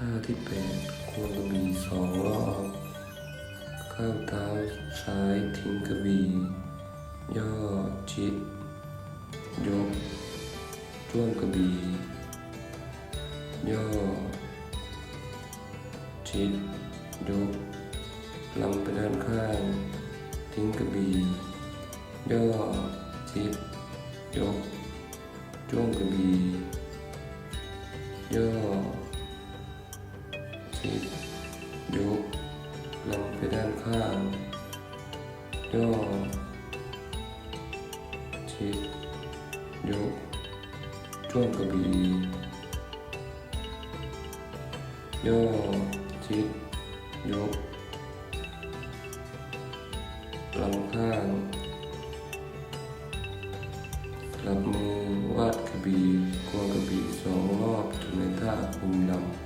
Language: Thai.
ท่าที่แปดควงกระบี่สองรอบก้าวเท้าซ้ายทิ้งกระบี่ย่อชิด ยกจ้วงกระบี่ย่อ ชิด ยกลำไปด้านข้าง ทิ้งกระบี่ย่อ ชิด ยกจ้วงกระบี่ย่อ ยกลำไปด้านข้างย่อชิดยกจ้วงกระบี่ย่อชิดยกลำข้างสลับมือวาดกระบี่ควงกระบี่สองรอบจนในท่าคุมดำ